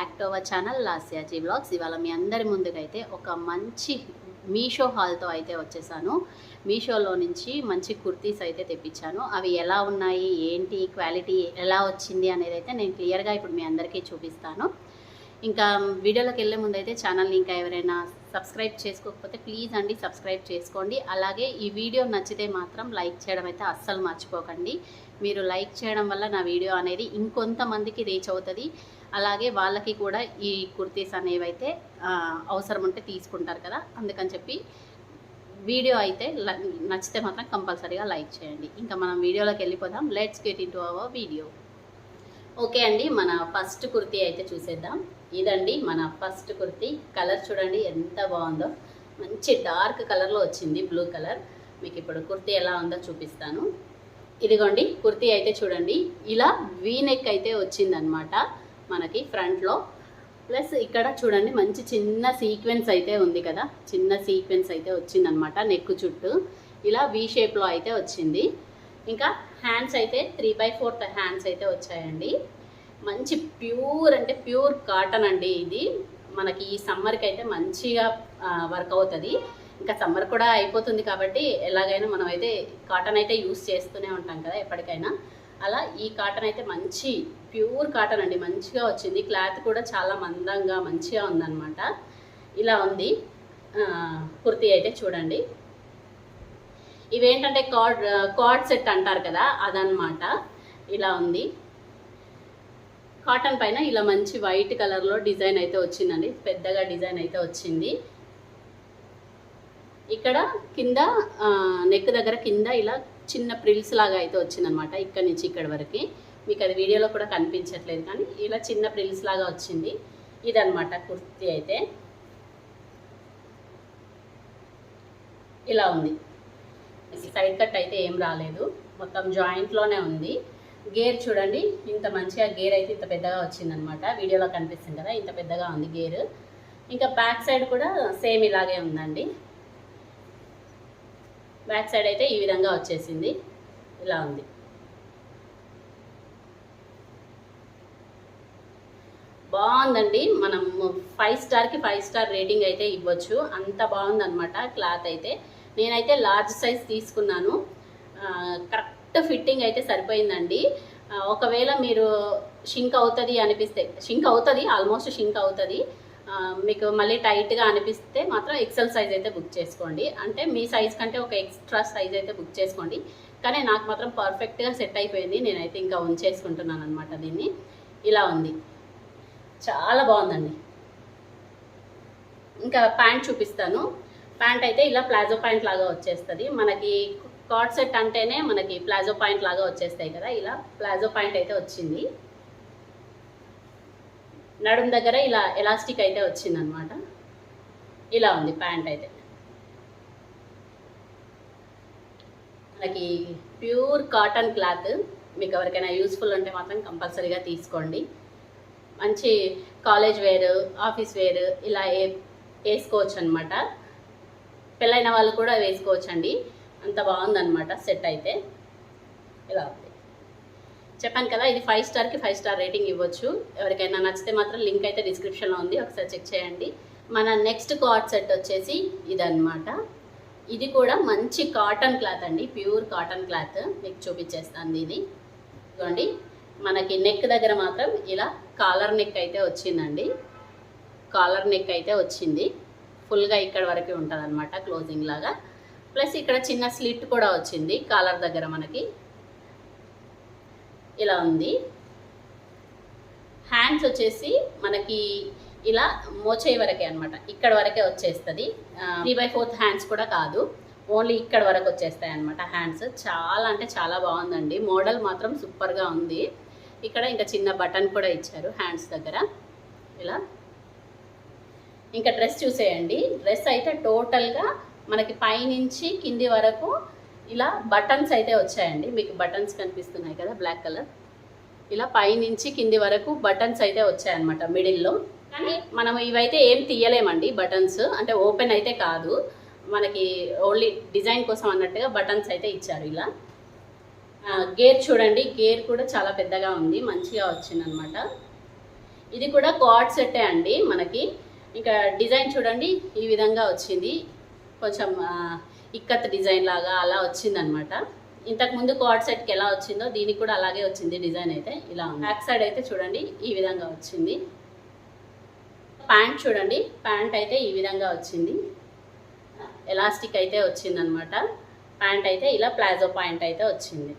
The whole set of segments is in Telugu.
Back to our channel Lasyaji vlogs ఇవాళ మీ అందరి ముందుకైతే ఒక మంచి మీషో హాల్తో అయితే వచ్చేసాను. మీషోలో నుంచి మంచి కుర్తీస్ అయితే తెప్పించాను. అవి ఎలా ఉన్నాయి? ఏంటి? క్వాలిటీ ఎలా వచ్చింది? అనేది అయితే నేను క్లియర్గా ఇప్పుడు మీ అందరికీ చూపిస్తాను. ఇంకా వీడియోలోకి వెళ్ళే ముందు అయితే ఛానల్ని ఇంకా ఎవరైనా సబ్స్క్రైబ్ చేసుకోకపోతే ప్లీజ్ అండి సబ్స్క్రైబ్ చేసుకోండి. అలాగే ఈ వీడియో నచ్చితే మాత్రం లైక్ చేయడం అయితే అస్సలు మర్చిపోకండి. మీరు లైక్ చేయడం వల్ల నా వీడియో అనేది ఇంకొంతమందికి రీచ్ అవుతుంది. అలాగే వాళ్ళకి కూడా ఈ కుర్తీస్ అనేవి అయితే అవసరం ఉంటే తీసుకుంటారు కదా అందుకని చెప్పి వీడియో అయితే ల- నచ్చితే మాత్రం కంపల్సరీగా లైక్ చేయండి. ఇంకా మనం వీడియోలోకి వెళ్ళిపోదాం. Let's get into our video okay అండి మన ఫస్ట్ కుర్తీ అయితే చూసేద్దాం. ఇదండి మన ఫస్ట్ కుర్తీ. కలర్ చూడండి ఎంత బాగుందో. మంచి డార్క్ కలర్లో వచ్చింది బ్లూ కలర్ మీకు ఇప్పుడు కుర్తీ ఎలా ఉందో చూపిస్తాను. ఇదిగోండి కుర్తీ అయితే చూడండి. ఇలా వీ నెక్ అయితే వచ్చిందనమాట. మనకి ఫ్రంట్లో ప్లస్ ఇక్కడ చూడండి మంచి చిన్న సీక్వెన్స్ అయితే ఉంది కదా. చిన్న సీక్వెన్స్ అయితే వచ్చిందనమాట నెక్ చుట్టూ. ఇలా వీ షేప్లో అయితే వచ్చింది. ఇంకా హ్యాండ్స్ అయితే త్రీ బై ఫోర్త్ హ్యాండ్స్ అయితే వచ్చాయండి. మంచి ప్యూర్ అంటే ప్యూర్ కాటన్ అండి ఇది. మనకి ఈ సమ్మర్కి అయితే మంచిగా వర్క్ అవుతుంది. ఇంకా సమ్మర్ కూడా అయిపోతుంది కాబట్టి ఎలాగైనా మనం అయితే కాటన్ అయితే యూస్ చేస్తూనే ఉంటాం కదా ఎప్పటికైనా. అలా ఈ కాటన్ అయితే మంచి ప్యూర్ కాటన్ అండి మంచిగా వచ్చింది. క్లాత్ కూడా చాలా మందంగా మంచిగా ఉందన్నమాట. ఇలా ఉంది. కుర్తి కుర్తీ అయితే చూడండి. ఇవేంటంటే కార్డ్ కార్డ్ సెట్ అంటారు కదా అదనమాట ఇలా ఉంది. కాటన్ పైన ఇలా మంచి వైట్ కలర్లో డిజైన్ అయితే వచ్చిందండి. పెద్దగా డిజైన్ అయితే వచ్చింది. ఇక్కడ కింద నెక్ దగ్గర కింద ఇలా చిన్న ప్రిల్స్ లాగా అయితే వచ్చిందనమాట ఇక్కడ నుంచి ఇక్కడ వరకు. మీకు అది వీడియోలో కూడా కనిపించట్లేదు కానీ ఇలా చిన్న ప్రిల్స్ లాగా వచ్చింది. ఇదనమాట కుర్తీ అయితే. ఇలా ఉంది. సైడ్ కట్ అయితే ఏం రాలేదు. మొత్తం జాయింట్లోనే ఉంది. గేర్ చూడండి ఇంత మంచిగా గేర్ అయితే ఇంత పెద్దగా వచ్చిందనమాట వీడియోలో కనిపిస్తుంది కదా ఇంత పెద్దగా ఉంది గేర్. ఇంకా బ్యాక్ సైడ్ కూడా సేమ్ ఇలాగే ఉందండి. బ్యాక్ సైడ్ అయితే ఈ విధంగా వచ్చేసింది. ఇలా ఉంది. బాగుందండి. మనం ఫైవ్ స్టార్కి ఫైవ్ స్టార్ రేటింగ్ అయితే ఇవ్వచ్చు. అంత బాగుందనమాట క్లాత్ అయితే. నేనైతే లార్జ్ సైజ్ తీసుకున్నాను. కరెక్ట్ ఫిట్టింగ్ అయితే సరిపోయిందండి. ఒకవేళ మీరు షింక్ అవుతుంది అనిపిస్తే షింక్ అవుతుంది ఆల్మోస్ట్ షింక్ అవుతుంది. మీకు మళ్ళీ టైట్గా అనిపిస్తే మాత్రం ఎక్సెల్ సైజ్ అయితే బుక్ చేసుకోండి. అంటే మీ సైజ్ కంటే ఒక ఎక్స్ట్రా సైజ్ అయితే బుక్ చేసుకోండి. కానీ నాకు మాత్రం పర్ఫెక్ట్గా సెట్ అయిపోయింది. నేనైతే ఇంకా ఉంచేసుకుంటున్నాను అనమాట దీన్ని. ఇలా ఉంది. చాలా బాగుందండి. ఇంకా ప్యాంట్ చూపిస్తాను. ప్యాంట్ అయితే ఇలా ప్లాజో ప్యాంట్ లాగా వచ్చేస్తుంది. మనకి కార్డ్ సెట్ అంటేనే మనకి ప్లాజో పాయింట్ లాగా వచ్చేస్తాయి కదా. ఇలా ప్లాజో పాయింట్ అయితే వచ్చింది. నడుం దగ్గర ఇలా ఎలాస్టిక్ అయితే వచ్చిందనమాట ఇలా ఉంది ప్యాంట్ అయితే. మనకి ప్యూర్ కాటన్ క్లాత్. మీకు ఎవరికైనా యూస్ఫుల్ ఉంటే మాత్రం కంపల్సరీగా తీసుకోండి. మంచి కాలేజ్ వేర్ ఆఫీస్ వేర్ ఇలా ఏ వేసుకోవచ్చు అనమాట పెళ్ళైన వాళ్ళు కూడా వేసుకోవచ్చు అండి అంత బాగుందన్నమాట సెట్ అయితే. ఇలా ఉంది. చెప్పాను కదా ఇది ఫైవ్ స్టార్కి ఫైవ్ స్టార్ రేటింగ్ ఇవ్వచ్చు. ఎవరికైనా నచ్చితే మాత్రం లింక్ అయితే డిస్క్రిప్షన్లో ఉంది ఒకసారి చెక్ చేయండి. మన నెక్స్ట్ కార్డ్ సెట్ వచ్చేసి ఇదన్నమాట. ఇది కూడా మంచి కాటన్ క్లాత్ అండి ప్యూర్ కాటన్ క్లాత్ మీకు చూపించేస్తాను దీని ఇదిగోండి మనకి నెక్ దగ్గర మాత్రం ఇలా కాలర్ నెక్ అయితే వచ్చిందండి. కాలర్ నెక్ అయితే వచ్చింది. ఫుల్గా ఇక్కడ వరకు ఉంటుంది అనమాట క్లోజింగ్ లాగా. ప్లస్ ఇక్కడ చిన్న స్లిట్ కూడా వచ్చింది కాలర్ దగ్గర మనకి. ఇలా ఉంది. హ్యాండ్స్ వచ్చేసి మనకి ఇలా మోచేయి వరకే అనమాట ఇక్కడ వరకే వచ్చేస్తుంది. త్రీ బై ఫోర్త్ హ్యాండ్స్ కూడా కాదు. ఓన్లీ ఇక్కడ వరకు వచ్చేస్తాయి అనమాట హ్యాండ్స్ చాలా అంటే చాలా బాగుందండి. మోడల్ మాత్రం సూపర్గా ఉంది. ఇక్కడ ఇంకా చిన్న బటన్ కూడా ఇచ్చారు హ్యాండ్స్ దగ్గర. ఇలా. ఇంకా డ్రెస్ చూసేయండి. డ్రెస్ అయితే టోటల్గా మనకి పైనుంచి కింది వరకు ఇలా బటన్స్ అయితే వచ్చాయండి. మీకు బటన్స్ కనిపిస్తున్నాయి కదా బ్లాక్ కలర్. ఇలా పైనుంచి కింది వరకు బటన్స్ అయితే వచ్చాయన్నమాట మిడిల్లో. కానీ మనం ఇవైతే ఏం తీయలేమండి బటన్స్. అంటే ఓపెన్ అయితే కాదు. మనకి ఓన్లీ డిజైన్ కోసం అన్నట్టుగా బటన్స్ అయితే ఇచ్చారు ఇలా. గేర్ చూడండి. గేర్ కూడా చాలా పెద్దగా ఉంది. మంచిగా వచ్చిందనమాట ఇది కూడా కార్డ్ సెట్టే అండి మనకి. ఇంకా డిజైన్ చూడండి. ఈ విధంగా వచ్చింది. కొంచెం ఇక్కత్ డిజైన్ లాగా అలా వచ్చిందనమాట. ఇంతకు ముందు కార్డ్ సెట్కి ఎలా వచ్చిందో దీనికి కూడా అలాగే వచ్చింది డిజైన్ అయితే ఇలా ఉంది. బ్యాక్ సైడ్ అయితే చూడండి ఈ విధంగా వచ్చింది. ప్యాంట్ చూడండి ప్యాంట్ అయితే ఈ విధంగా వచ్చింది. ఎలాస్టిక్ అయితే వచ్చిందనమాట. ప్యాంట్ అయితే ఇలా ప్లాజో పాయింట్ అయితే వచ్చింది.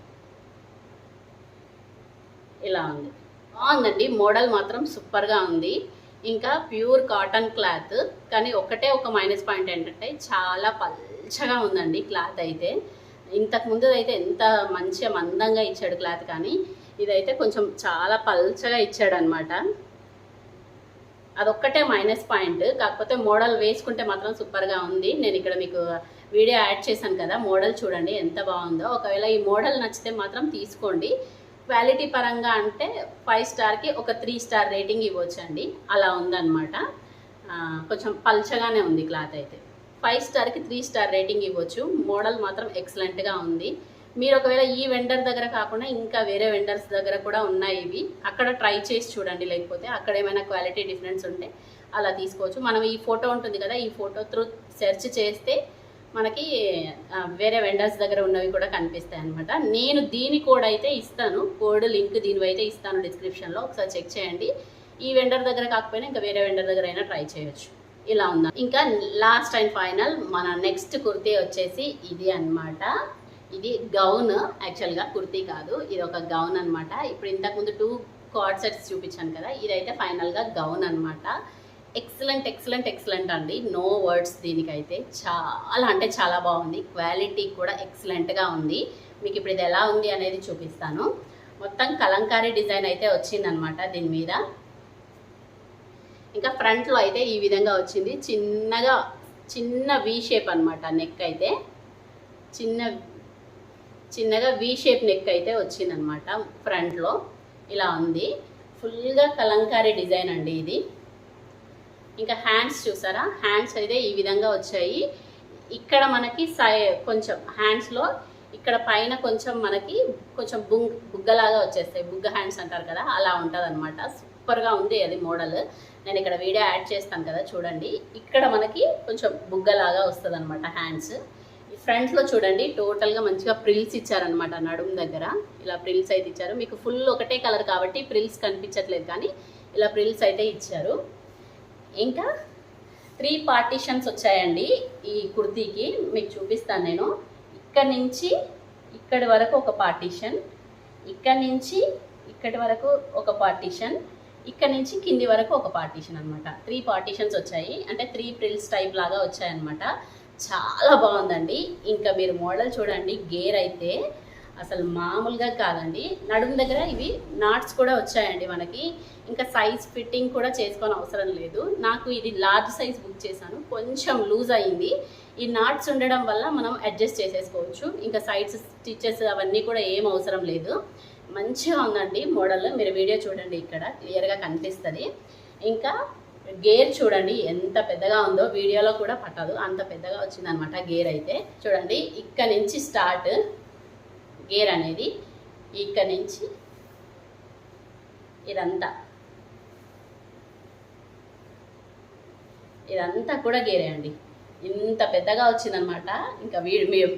ఇలా ఉంది. బాగుందండి మోడల్ మాత్రం సూపర్గా ఉంది. ఇంకా ప్యూర్ కాటన్ క్లాత్ కానీ ఒకటే ఒక మైనస్ పాయింట్ ఏంటంటే చాలా పల్చగా ఉందండి క్లాత్ అయితే. ఇంతకుముందు అయితే ఎంత మంచిగా మందంగా ఇచ్చాడు క్లాత్ కానీ ఇదైతే కొంచెం చాలా పల్చగా ఇచ్చాడు అనమాట అదొక్కటే మైనస్ పాయింట్ కాకపోతే మోడల్ వేసుకుంటే మాత్రం సూపర్గా ఉంది. నేను ఇక్కడ మీకు వీడియో యాడ్ చేశాను కదా మోడల్ చూడండి ఎంత బాగుందో. ఒకవేళ ఈ మోడల్ నచ్చితే మాత్రం తీసుకోండి. క్వాలిటీ పరంగా అంటే ఫైవ్ స్టార్కి ఒక త్రీ స్టార్ రేటింగ్ ఇవ్వచ్చండి. అలా ఉందన్నమాట. కొంచెం పల్చగానే ఉంది క్లాత్ అయితే. ఫైవ్ స్టార్కి త్రీ స్టార్ రేటింగ్ ఇవ్వచ్చు. మోడల్ మాత్రం ఎక్సలెంట్గా ఉంది. మీరు ఒకవేళ ఈ వెండర్ దగ్గర కాకుండా ఇంకా వేరే వెండర్స్ దగ్గర కూడా ఉన్నాయి ఇవి. అక్కడ ట్రై చేసి చూడండి. లేకపోతే అక్కడ ఏమైనా క్వాలిటీ డిఫరెన్స్ ఉంటే అలా తీసుకోవచ్చు. మనం ఈ ఫోటో ఉంటుంది కదా ఈ ఫోటో త్రూ సెర్చ్ చేస్తే మనకి వేరే వెండర్స్ దగ్గర ఉన్నవి కూడా కనిపిస్తాయి అనమాట నేను దీని కోడ్ అయితే ఇస్తాను. కోడ్ లింక్ దీనివి అయితే ఇస్తాను డిస్క్రిప్షన్లో ఒకసారి చెక్ చేయండి. ఈ వెండర్ దగ్గర కాకపోయినా ఇంకా వేరే వెండర్ దగ్గర అయినా ట్రై చేయొచ్చు. ఇలా ఉందా? ఇంకా లాస్ట్ అండ్ ఫైనల్ మన నెక్స్ట్ కుర్తీ వచ్చేసి ఇది అన్నమాట. ఇది గౌన్ యాక్చువల్గా కుర్తీ కాదు. ఇది ఒక గౌన్ అన్నమాట. ఇప్పుడు ఇంతకుముందు టూ కార్డ్ సెట్స్ చూపించాను కదా. ఇదైతే ఫైనల్గా గౌన్ అన్నమాట. ఎక్సలెంట్ ఎక్సలెంట్ ఎక్సలెంట్ అండి. నో వర్డ్స్ దీనికైతే. చాలా అంటే చాలా బాగుంది. క్వాలిటీ కూడా ఎక్సలెంట్గా ఉంది. మీకు ఇప్పుడు ఇది ఎలా ఉంది అనేది చూపిస్తాను. మొత్తం కలంకారీ డిజైన్ అయితే వచ్చిందనమాట దీని మీద. ఇంకా ఫ్రంట్లో అయితే ఈ విధంగా వచ్చింది. చిన్నగా చిన్న వీ షేప్ అనమాట నెక్ అయితే. చిన్న చిన్నగా వీ షేప్ నెక్ అయితే వచ్చిందనమాట ఫ్రంట్లో. ఇలా ఉంది. ఫుల్గా కలంకారీ డిజైన్ అండి ఇది. ఇంకా హ్యాండ్స్ చూసారా? హ్యాండ్స్ అయితే ఈ విధంగా వచ్చాయి. ఇక్కడ మనకి సై కొంచెం హ్యాండ్స్లో ఇక్కడ పైన కొంచెం మనకి కొంచెం బుంగ్ బుగ్గలాగా వచ్చేస్తాయి. బుగ్గ హ్యాండ్స్ అంటారు కదా అలా ఉంటుంది అనమాట సూపర్గా ఉంది అది మోడల్. నేను ఇక్కడ వీడియో యాడ్ చేస్తాను కదా చూడండి. ఇక్కడ మనకి కొంచెం బుగ్గలాగా వస్తుంది అనమాట హ్యాండ్స్ ఫ్రంట్లో చూడండి టోటల్గా మంచిగా ప్రిల్స్ ఇచ్చారనమాట నడుము దగ్గర. ఇలా ప్రిల్స్ అయితే ఇచ్చారు. మీకు ఫుల్ ఒకటే కలర్ కాబట్టి ప్రిల్స్ కనిపించట్లేదు కానీ ఇలా ప్రిల్స్ అయితే ఇచ్చారు. ఇంకా త్రీ పార్టీషన్స్ వచ్చాయండి ఈ కుర్తీకి మీకు చూపిస్తాను నేను. ఇక్కడ నుంచి ఇక్కడి వరకు ఒక పార్టీషన్ ఇక్కడ నుంచి ఇక్కడి వరకు ఒక పార్టీషన్ ఇక్కడ నుంచి కింది వరకు ఒక పార్టీషన్ అనమాట త్రీ పార్టీషన్స్ వచ్చాయి. అంటే త్రీ ప్రిల్స్ టైప్ లాగా వచ్చాయన్నమాట. చాలా బాగుందండి. ఇంకా మీరు మోడల్ చూడండి గేర్ అయితే అసలు మామూలుగా కాదండి. నడుము దగ్గర ఇవి నాట్స్ కూడా వచ్చాయండి మనకి. ఇంకా సైజ్ ఫిట్టింగ్ కూడా చేసుకోని అవసరం లేదు. నాకు ఇది లార్జ్ సైజ్ బుక్ చేశాను. కొంచెం లూజ్ అయింది. ఈ నాట్స్ ఉండడం వల్ల మనం అడ్జస్ట్ చేసేసుకోవచ్చు. ఇంకా సైడ్స్ స్టిచెస్ అవన్నీ కూడా ఏం అవసరం లేదు. మంచిగా ఉందండి మోడల్. మీరు వీడియో చూడండి ఇక్కడ. క్లియర్గా కనిపిస్తుంది. ఇంకా గేర్ చూడండి. ఎంత పెద్దగా ఉందో వీడియోలో కూడా పట్టదు. అంత పెద్దగా వచ్చిందనమాట గేర్ అయితే. చూడండి. ఇక్కడ నుంచి స్టార్ట్. గేర్ అనేది ఇక్కడ నుంచి ఇదంతా. ఇదంతా కూడా గేరే అండి. ఇంత పెద్దగా వచ్చిందనమాట. ఇంకా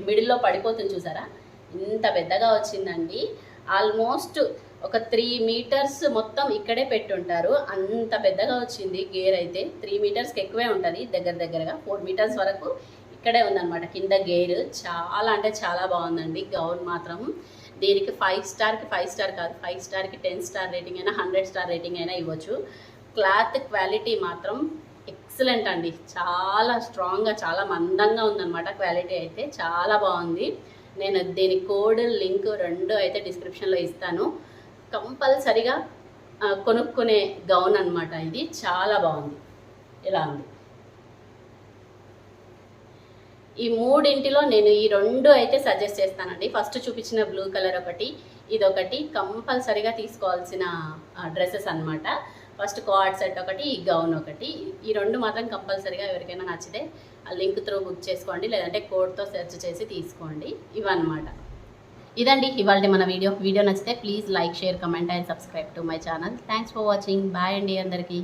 మిడిల్లో పడిపోతుంది చూసారా? ఇంత పెద్దగా వచ్చిందండి. ఆల్మోస్ట్ ఒక త్రీ మీటర్స్ మొత్తం ఇక్కడే పెట్టుంటారు. అంత పెద్దగా వచ్చింది గేర్ అయితే. త్రీ మీటర్స్కి ఎక్కువే ఉంటుంది దగ్గర దగ్గరగా. ఫోర్ మీటర్స్ వరకు ఇక్కడే ఉందన్నమాట. కింద గేర్. చాలా అంటే చాలా బాగుందండి. గౌన్ మాత్రం. దీనికి ఫైవ్ స్టార్కి ఫైవ్ స్టార్ కాదు. ఫైవ్ స్టార్కి టెన్ స్టార్ రేటింగ్ అయినా హండ్రెడ్ స్టార్ రేటింగ్ అయినా ఇవ్వచ్చు. క్లాత్ క్వాలిటీ మాత్రం ఎక్సలెంట్ అండి. చాలా స్ట్రాంగ్గా చాలా మందంగా ఉందన్నమాట క్వాలిటీ అయితే. చాలా బాగుంది. నేను దీని కోడ్ లింక్ రెండు అయితే డిస్క్రిప్షన్లో ఇస్తాను. కంపల్సరిగా కొనుక్కునే గౌన్ అన్నమాట ఇది. చాలా బాగుంది. ఇలా ఉంది. ఈ మూడింటిలో నేను ఈ రెండు అయితే సజెస్ట్ చేస్తానండి. ఫస్ట్ చూపించిన బ్లూ కలర్ ఒకటి ఇదొకటి. కంపల్సరిగా తీసుకోవాల్సిన డ్రెస్సెస్ అనమాట ఫస్ట్ కార్డ్ సెట్ ఒకటి ఈ గౌన్ ఒకటి. ఈ రెండు మాత్రం కంపల్సరిగా ఎవరికైనా నచ్చితే ఆ లింక్ త్రూ బుక్ చేసుకోండి. లేదంటే కోడ్తో సెర్చ్ చేసి తీసుకోండి. ఇవన్నమాట. ఇదండి ఇవాళ మన వీడియో. వీడియో నచ్చితే please like share comment and subscribe to my channel thanks for watching bye అండి అందరికీ.